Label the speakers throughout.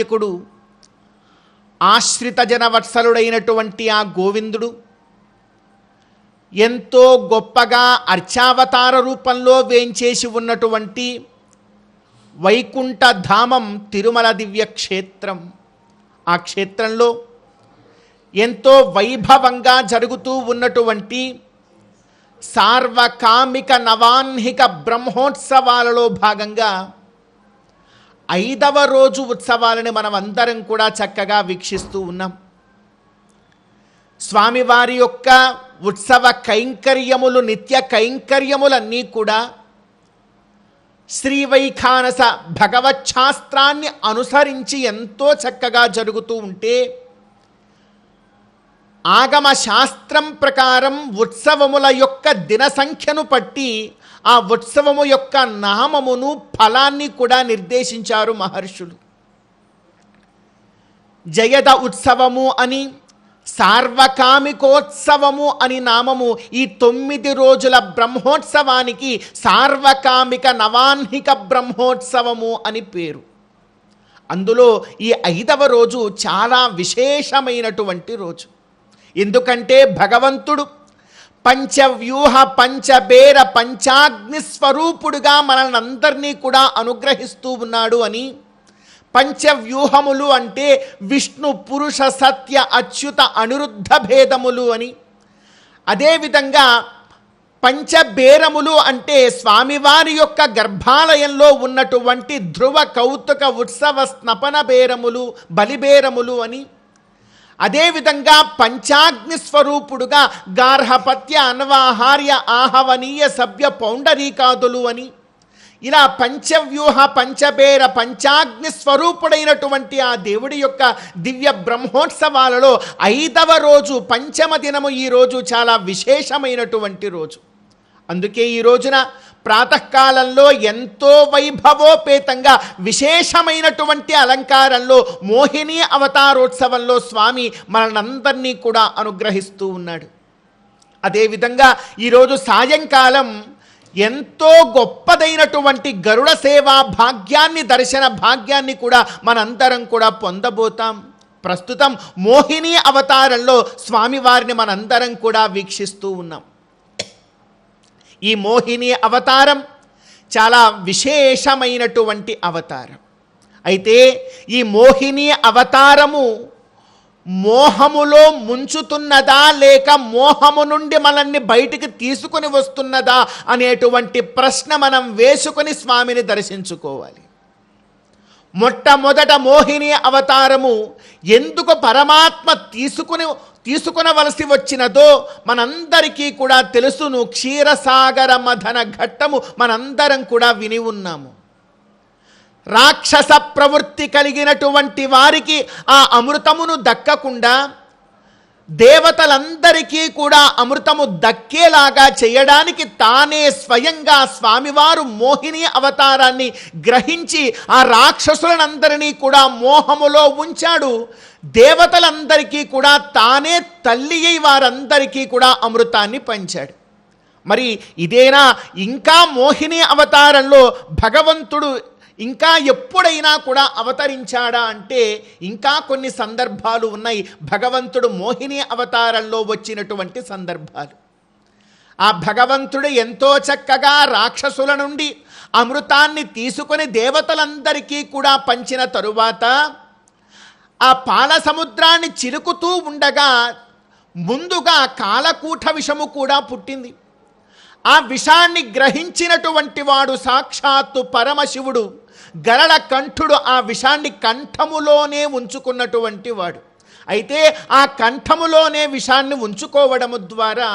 Speaker 1: నాయకుడు ఆశ్రిత జనవత్సలుడైనటువంటి ఆ గోవిందుడు ఎంతో గొప్పగా అర్చావతార రూపంలో వేంచేసి ఉన్నటువంటి వైకుంఠధామం తిరుమల దివ్య క్షేత్రం ఆ క్షేత్రంలో ఎంతో వైభవంగా జరుగుతూ ఉన్నటువంటి సార్వకామిక నవాన్హిక బ్రహ్మోత్సవాలలో భాగంగా ఐదవ రోజు ఉత్సవాలని మనం అందరం కూడా చక్కగా వీక్షిస్తూ ఉన్నాం. స్వామివారి యొక్క ఉత్సవ కైంకర్యములు నిత్య కైంకర్యములన్నీ కూడా శ్రీవైఖానస భగవచ్ఛాస్త్రాన్ని అనుసరించి ఎంతో చక్కగా జరుగుతూ ఉంటే ఆగమ శాస్త్రం ప్రకారం ఉత్సవముల యొక్క దిన సంఖ్యను పట్టి ఆ ఉత్సవము యొక్క నామమును ఫలాన్ని కూడా నిర్దేశించారు మహర్షులు. జయద ఉత్సవము అని సార్వకామికోత్సవము అని నామము ఈ తొమ్మిది రోజుల బ్రహ్మోత్సవానికి సార్వకామిక నవాన్హిక బ్రహ్మోత్సవము అని పేరు. అందులో ఈ ఐదవ రోజు చాలా విశేషమైనటువంటి రోజు. ఎందుకంటే భగవంతుడు పంచవ్యూహ పంచబేర పంచాగ్ని స్వరూపుడుగా మనల్ని అందరినీ కూడా అనుగ్రహిస్తూ ఉన్నాడు అని. పంచవ్యూహములు అంటే విష్ణు పురుష సత్య అచ్యుత అనిరుద్ధ భేదములు అని. అదేవిధంగా పంచబేరములు అంటే స్వామివారి యొక్క గర్భాలయంలో ఉన్నటువంటి ధ్రువ కౌతుక ఉత్సవ స్నపన బేరములు బలిబేరములు అని. అదేవిధంగా పంచాగ్ని స్వరూపుడుగా గార్హపత్య అన్వాహార్య ఆహవనీయ సభ్య పౌండరీకాదులు అని. ఇలా పంచవ్యూహ పంచబేర పంచాగ్ని స్వరూపుడైనటువంటి ఆ దేవుడి యొక్క దివ్య బ్రహ్మోత్సవాలలో ఐదవ రోజు పంచమ దినము ఈ రోజు చాలా విశేషమైనటువంటి రోజు. అందుకే ఈ రోజున ప్రాతకాలంలో ఎంతో వైభవోపేతంగా విశేషమైనటువంటి అలంకారంలో మోహిని అవతారోత్సవంలో స్వామి మనల్నందరినీ కూడా అనుగ్రహిస్తూ ఉన్నాడు. అదేవిధంగా ఈరోజు సాయంకాలం ఎంతో గొప్పదైనటువంటి గరుడ సేవా భాగ్యాన్ని దర్శన భాగ్యాన్ని కూడా మనందరం కూడా పొందబోతాం. ప్రస్తుతం మోహిని అవతారంలో స్వామివారిని మనందరం కూడా వీక్షిస్తూ ఉన్నాం. ఈ మోహిని అవతారం చాలా విశేషమైనటువంటి అవతారం. అయితే ఈ మోహిని అవతారము మోహములో ముంచుతున్నదా లేక మోహము నుండి మనల్ని బయటికి తీసుకుని వస్తున్నదా అనేటువంటి ప్రశ్న మనం వేసుకుని స్వామిని దర్శించుకోవాలి. మొట్టమొదట మోహిని అవతారము ఎందుకు పరమాత్మ తీసుకుని తీసుకునవలసి వచ్చినదో మనందరికీ కూడా తెలుసును. క్షీరసాగర మధన ఘట్టము మనందరం కూడా విని ఉన్నాము. రాక్షస ప్రవృత్తి కలిగినటువంటి వారికి ఆ అమృతమును దక్కకుండా దేవతలందరికీ కూడా అమృతము దక్కేలాగా చేయడానికి తానే స్వయంగా స్వామివారు మోహిని అవతారాన్ని గ్రహించి ఆ రాక్షసులనందరినీ కూడా మోహములో ఉంచాడు. దేవతలందరికీ కూడా తానే తల్లి అయి వారందరికీ కూడా అమృతాన్ని పంచాడు. మరి ఇదేనా? ఇంకా మోహిని అవతారంలో భగవంతుడు ఇంకా ఎప్పుడైనా కూడా అవతరించాడా అంటే ఇంకా కొన్ని సందర్భాలు ఉన్నాయి. భగవంతుడు మోహిని అవతారంలో వచ్చినటువంటి సందర్భాలు. ఆ భగవంతుడు ఎంతో చక్కగా రాక్షసుల నుండి అమృతాన్ని తీసుకొని దేవతలందరికీ కూడా పంచిన తరువాత ఆ పాల సముద్రాన్ని చిలుకుతూ ఉండగా ముందుగా కాలకూట విషము కూడా పుట్టింది. ఆ విషాన్ని గ్రహించినటువంటి వాడు సాక్షాత్తు పరమశివుడు. గరళ కంఠుడు ఆ విషాన్ని కంఠములోనే ఉంచుకున్నటువంటి వాడు. అయితే ఆ కంఠములోనే విషాన్ని ఉంచుకోవడము ద్వారా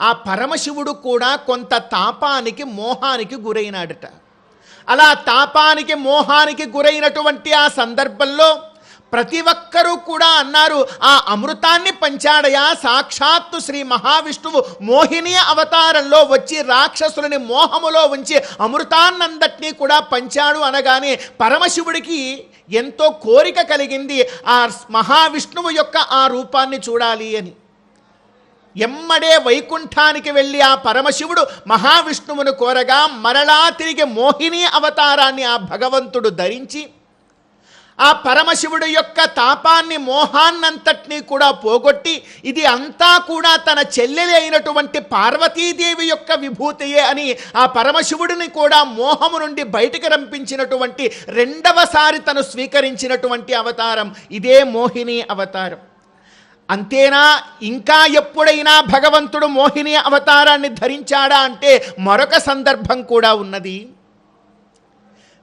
Speaker 1: ఆ పరమశివుడు కూడా కొంత తాపానికి మోహానికి గురైనాడట. అలా తాపానికి మోహానికి గురైనటువంటి ఆ సందర్భంలో ప్రతి ఒక్కరూ కూడా అన్నారు ఆ అమృతాన్ని పంచాడయా? సాక్షాత్తు శ్రీ మహావిష్ణువు మోహిని అవతారంలో వచ్చి రాక్షసులని మోహములో ఉంచి అమృతాన్నందటినీ కూడా పంచాడు అనగానే పరమశివుడికి ఎంతో కోరిక కలిగింది ఆ మహావిష్ణువు యొక్క ఆ రూపాన్ని చూడాలి అని. ఎమ్మడే వైకుంఠానికి వెళ్ళి ఆ పరమశివుడు మహావిష్ణువును కోరగా మరలా తిరిగి మోహిని అవతారాన్ని ఆ భగవంతుడు ధరించి ఆ పరమశివుడు యొక్క తాపాన్ని మోహాన్నంతటినీ కూడా పోగొట్టి ఇది అంతా కూడా తన చెల్లెలి అయినటువంటి పార్వతీదేవి యొక్క విభూతియే అని ఆ పరమశివుడిని కూడా మోహము నుండి బయటికి రంపించినటువంటి రెండవసారి తను స్వీకరించినటువంటి అవతారం ఇదే మోహిని అవతారం. అంతేనా? ఇంకా ఎప్పుడైనా భగవంతుడు మోహిని అవతారాన్ని ధరించాడా అంటే మరొక సందర్భం కూడా ఉన్నది.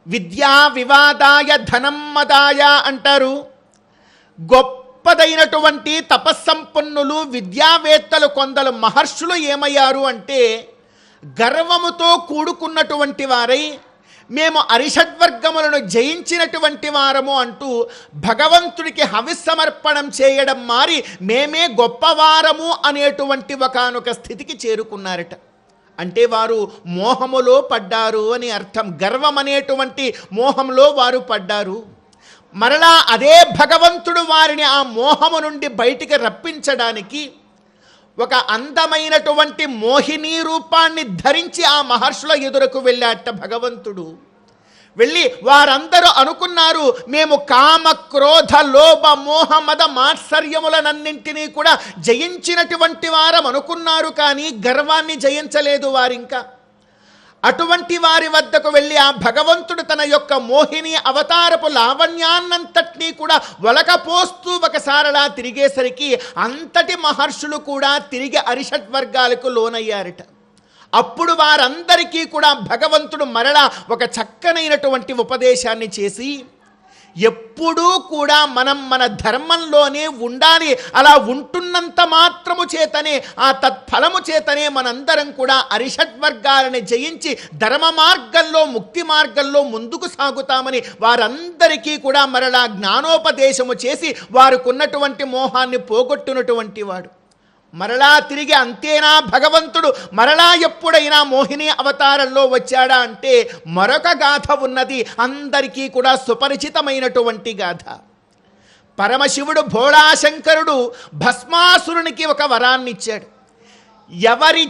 Speaker 1: విద్యా వివాదాయ ధనం మదాయ అంటారు. గొప్పదైనటువంటి తపస్సంపన్నులు విద్యావేత్తలు కొందరు మహర్షులు ఏమయ్యారు అంటే గర్వముతో కూడుకున్నటువంటి వారై మేము అరిషడ్వర్గములను జయించినటువంటి వారము అంటూ భగవంతుడికి హవిస్సమర్పణం చేయడం మారి మేమే గొప్పవారము అనేటువంటి ఒకానొక స్థితికి చేరుకున్నారట. అంటే వారు మోహములో పడ్డారు అని అర్థం. గర్వం అనేటువంటి మోహంలో వారు పడ్డారు. మరలా అదే భగవంతుడు వారిని ఆ మోహము నుండి బయటికి రప్పించడానికి ఒక అందమైనటువంటి మోహిని రూపాన్ని ధరించి ఆ మహర్షుల ఎదురకు వెళ్ళాట భగవంతుడు. వెళ్ళి వారందరూ అనుకున్నారు మేము కామ క్రోధ లోభ మోహ మద మాత్సర్యములనన్నింటినీ కూడా జయించినటువంటి వారం అనుకున్నారు కానీ గర్వాన్ని జయించలేదు వారింకా. అటువంటి వారి వద్దకు వెళ్ళి ఆ భగవంతుడు తన యొక్క మోహిని అవతారపు లావణ్యాన్నంతటినీ కూడా వలకపోస్తూ ఒకసారలా తిరిగేసరికి అంతటి మహర్షులు కూడా తిరిగి అరిషట్ వర్గాలకు లోనయ్యారట. అప్పుడు వారందరికీ కూడా భగవంతుడు మరలా ఒక చక్కనైనటువంటి ఉపదేశాన్ని చేసి ఎప్పుడూ కూడా మనం మన ధర్మంలోనే ఉండాలి. అలా ఉంటున్నంత మాత్రము చేతనే ఆ తత్ఫలము చేతనే మనందరం కూడా అరిషడ్ వర్గాలని జయించి ధర్మ మార్గంలో ముక్తి మార్గంలో ముందుకు సాగుతామని వారందరికీ కూడా మరలా జ్ఞానోపదేశము చేసి వారికున్నటువంటి మోహాన్ని పోగొట్టునటువంటి వాడు. మరలా తిరిగి అంతేనా భగవంతుడు? మరలా ఎప్పుడైనా మోహిని అవతారంలో వచ్చాడా అంటే మరొక గాథ ఉన్నది అందరికీ కూడా సుపరిచితమైనటువంటి గాథ. పరమశివుడు భోళాశంకరుడు భస్మాసురునికి ఒక వరాన్ని ఇచ్చాడు ఎవరి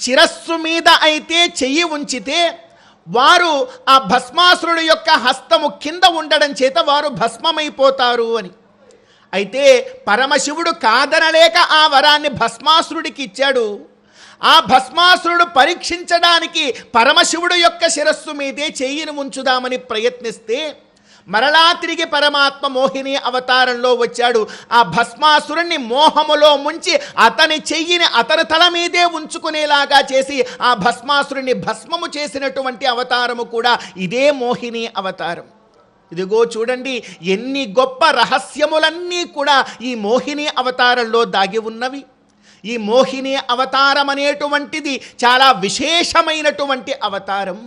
Speaker 1: శిరస్సు మీద అయితే చెయ్యి ఉంచితే వారు ఆ భస్మాసురుడు యొక్క హస్తము కింద ఉండడం చేత వారు భస్మమైపోతారు అని. అయితే పరమశివుడు కాదనలేక ఆ వరాన్ని భస్మాసురుడికి ఇచ్చాడు. ఆ భస్మాసురుడు పరీక్షించడానికి పరమశివుడు యొక్క శిరస్సు మీదే చెయ్యిని ఉంచుదామని ప్రయత్నిస్తే మరలా తిరిగి పరమాత్మ మోహిని అవతారంలో వచ్చాడు. ఆ భస్మాసురుణ్ణి మోహములో ముంచి అతని చెయ్యిని అతని తల మీదే ఉంచుకునేలాగా చేసి ఆ భస్మాసురుణ్ణి భస్మము చేసినటువంటి అవతారము కూడా ఇదే మోహిని అవతారం. ఇదిగో చూడండి ఎన్ని గొప్ప రహస్యములన్నీ కూడా ఈ మోహిని అవతారంలో దాగి ఉన్నవి. ఈ మోహిని అవతారం అనేటువంటిది చాలా విశేషమైనటువంటి అవతారం.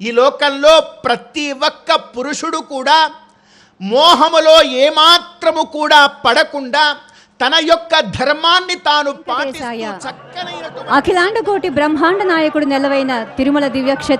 Speaker 1: ఈ లోకంలో ప్రతి ఒక్క పురుషుడు కూడా మోహములో ఏమాత్రము కూడా పడకుండా తన యొక్క ధర్మాన్ని తాను
Speaker 2: అఖిలాండ కోటి బ్రహ్మాండ నాయకుడు నెలవైన తిరుమల దివ్యక్షేత్ర